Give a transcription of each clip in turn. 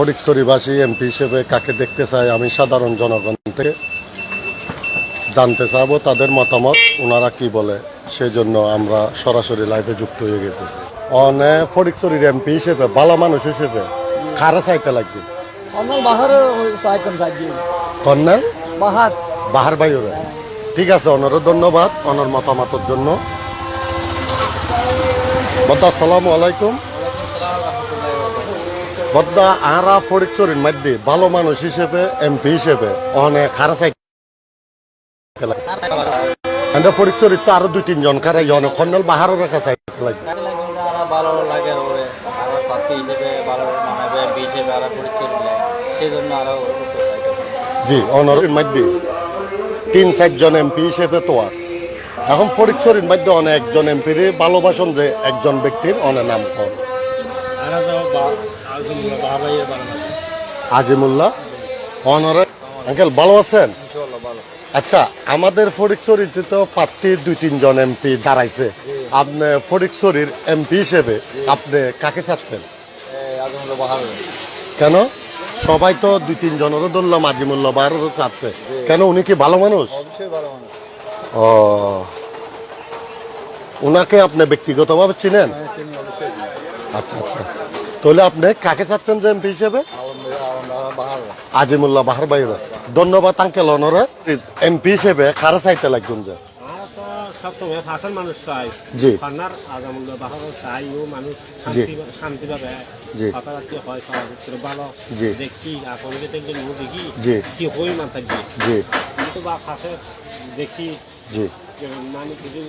ফটিকছড়িবাসী MP হিসেবে কাকে দেখতে চাই আমি সাধারণ জনগণ থেকে জানতে চাবো তাদের মতামত ওনারা কি বলে সেই জন্য আমরা সরাসরি লাইভে যুক্ত হয়ে গেছি। অনে ফটিকছড়ির এমপি হিসেবে ভালো মানুষ হিসেবে খারা চাইতে লাগবে? আমার বাহার। বাহার বাইরে ঠিক আছে অনর ধন্যবাদ অনর মতামতের জন্য। আসসালামু আলাইকুম। বদ্দা আরা ফরিকচুরির মধ্যে ভালো মানুষ হিসেবে, এমপি হিসেবে অনেক খারা চাই আমরা আরও দুই, তিনজন খারাই, অনেক খন্ডল বাহারও রেখা চাই লাগে গাড়ি লাগে ওটা আরও ভালো লাগে ওরে হিসেবে ভালো এমপি হিসেবে আরও পরিচয় সেই জন্য আরও জি মধ্যে তিন, চারজন এমপি হিসেবে তো আর। এখন ফরিকচুরির মধ্যে অনেক একজন এমপির ভালোবাসন যে একজন ব্যক্তির অনেক নাম কর আজিমুল্লাহ অনরে আঙ্কেল ভালো আছেন? আচ্ছা আমাদের ফরিকচুরিতে তো প্রার্থী দুই তিনজন এমপি দাঁড়াইছে। আপনি ফরিকচুরির এমপি হিসেবে আপনি কাকে চাচ্ছেন? কেন? সবাই তো দুই তিনজনেরও ধরলাম আজিমুল্লাহ বারোরও চাচ্ছে। কেন উনি কি ভালো মানুষ? ও উনাকে আপনি ব্যক্তিগতভাবে চিনেন? আচ্ছা আচ্ছা। তাহলে আপনি কাকে চাচ্ছেন যে এমপি হিসেবে? আজিমুল্লাহ বাহার বাইরে ধন্যবাদ আঙ্কেল অনরে এমপি হিসেবে খারা চাইতে লাগবেন যে? মানুষ চাই জি। বাহার মানুষ শান্তিভাবে জি। হয় ভালো। দেখি জি। কি হই থাকবে জি কিন্তু বা দেখি জি। মানে কিছু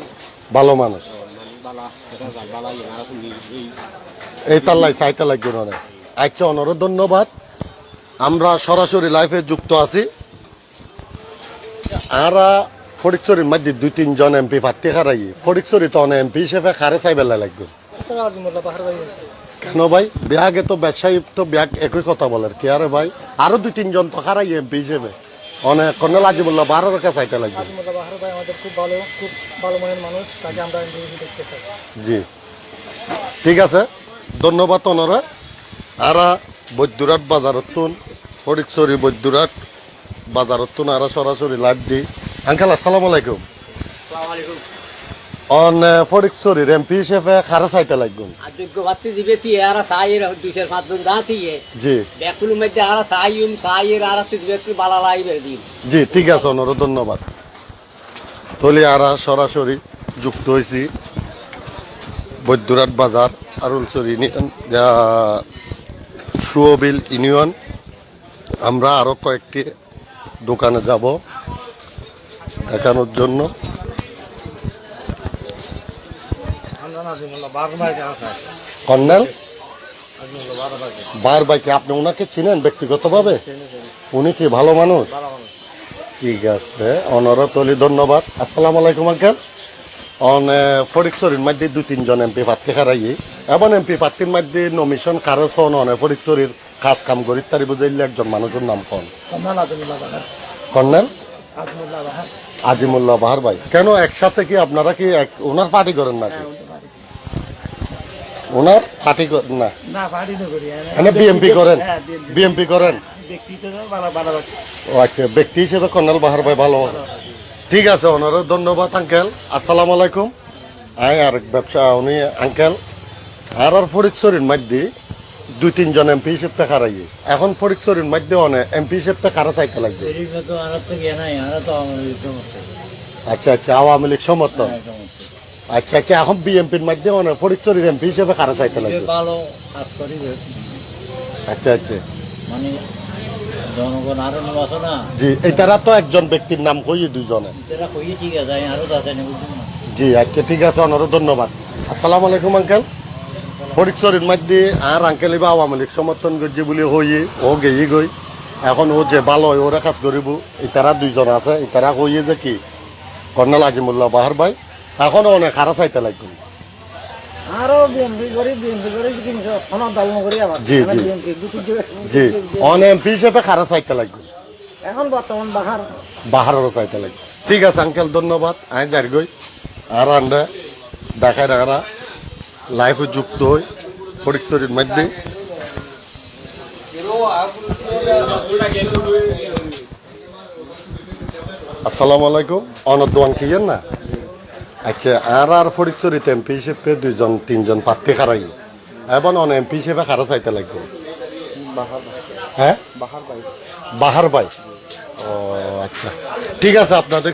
ভালো মানুষ। এই তাল্লাই ধন্যবাদ। আমরা সরাসরি লাইফে যুক্ত আছি। আরা ফরিকচুরির মধ্যে দুই, তিনজন এমপি প্রার্থী হারাই ফরিকচুরি তো অনেক এমপি হিসেবে খারে চাইবেলা লাগবে। কেন ভাই? বিহাগে তো ব্যবসায়ী তো বিহাগ একই কথা বলার কি। আরে ভাই, আরও দুই, তিনজন তো হারাই এমপি হিসেবে। অনেক কর্নেল বলল বারোর কাছে চাইতে লাগবে। আজিমুল্লাহ বাহার ভাই আমাদের খুব ভালো খুব ভালো মনের মানুষ তাকে আমরা দেখতে চাই। জি। ঠিক আছে ধন্যবাদ অনরা আরা বৈদ্যুরাট বাজারতুন ফরিকচুরি বৈদ্যুরাট বাজারতুন আরা সরাসরি লাইভ দি আঙ্কেল আসসালামু আলাইকুম। অন ফরিকচুরির এমপি হিসেবে খারা চাইতে লাগবে। যোগ্য ভাতি দিবে তি আর সাইয়ের দুইশের পাঁচজন যা দিয়ে জি। বেকুল মধ্যে আর সাইম সাইয়ের আর দিবে কি বালা লাইবে দিন। জি ঠিক আছে অনর ধন্যবাদ। তলি আরা সরাসরি যুক্ত হয়েছি বৈদ্যুরাট বাজার আরুলচুরি সুবিল ইউনিয়ন। আমরা আরও কয়েকটি দোকানে যাব দেখানোর জন্য। কর্নেল? বার বাইকে আপনি ওনাকে চিনেন ব্যক্তিগতভাবে? উনি কি ভালো মানুষ? ঠিক আছে অনরতলি ধন্যবাদ। আসসালামু আলাইকুম আঙ্কেল। অন ফরিকচুরির মধ্যে দুই তিনজন এমপি প্রার্থী হারাই। এবং এমপি প্রার্থীর মধ্যে নমিশন কারও সন অনে ফরিকচুরির কাজ কাম করি তারি বুঝাইলে একজন মানুষের নাম কন। কন্যাল আজিমুল্লাহ বাহার। কর্নেল? আজিমুল্লাহ বাহার। আজিমুল্লাহ বাহার ভাই। কেন একসাথে কি আপনারা কি এক ওনার পার্টি করেন নাকি? ওনার পার্টি না। না পার্টি তো করি বিএমপি করেন। হ্যাঁ, বিএমপি করেন। ব্যক্তিগত ভালো ভালো ও আচ্ছা ব্যক্তি হিসেবে কর্নেল বাহার ভাই ভালো। ঠিক আছে ওনার ধন্যবাদ আঙ্কেল। আসসালামু আলাইকুম। আই আর ব্যবসা উনি আঙ্কেল। আর আর ফরিকচুরির মধ্যে দুই তিনজন এমপি হিসেবে খারাই এখন ফরিকচুরির মধ্যে অনেক এমপি হিসেবে কারা চাইতে লাগবে। আচ্ছা আচ্ছা আওয়ামী লীগ সমর্থন আচ্ছা আচ্ছা এখন বিএমপির মধ্যে অনেক ফরিকচুরির এমপি হিসেবে কারা চাইতে লাগবে? ভালো কাজ করি আচ্ছা আচ্ছা। মানে জনগণ আরও নেবাস না। জি এটারা তো একজন ব্যক্তির নাম দুজনে কইয়ে ঠিক আছে আরও জি আচ্ছা ঠিক আছে অনারও ধন্যবাদ। আসসালামু আলাইকুম আঙ্কেল। ফরিকচুরির মধ্যে আর আঙ্কেল বা আওয়ামী লীগ সমর্থন করছে বলে হইয়ে ও গই। এখন ও যে ভালো হয় ওরা কাজ করিব ইতারা দুইজন আছে ইতারা কইয়ে যে কি? কর্নেল আজিমুল্লাহ বাহার ভাই এখন অনেক হারা চাইতে লাগবে। আরও বিএমপি করি বিএমপি করি কিন্তু কোনো দল করি আবার। জি, জি। বিএমপি দুটি জি অন এমপি হিসেবে খারা চাইতে লাগবে। এখন বর্তমান বাহার। বাহারেরও চাইতে লাগবে। ঠিক আছে আঙ্কেল ধন্যবাদ। আই যার গই। আর আমরা দেখায় দেখারা লাইফে যুক্ত হই ফরিকচুরির মধ্যে। আসসালামু আলাইকুম। অনদওয়ান কিয়েন না? আচ্ছা আর আর ফরিদচুরিতে এমপি হিসেবে দুইজন তিনজন প্রার্থী খারাই এবং অন এমপি হিসেবে খারা চাইতে লাগবে। হ্যাঁ? বাহার বাই ও আচ্ছা। ঠিক আছে আপনাদের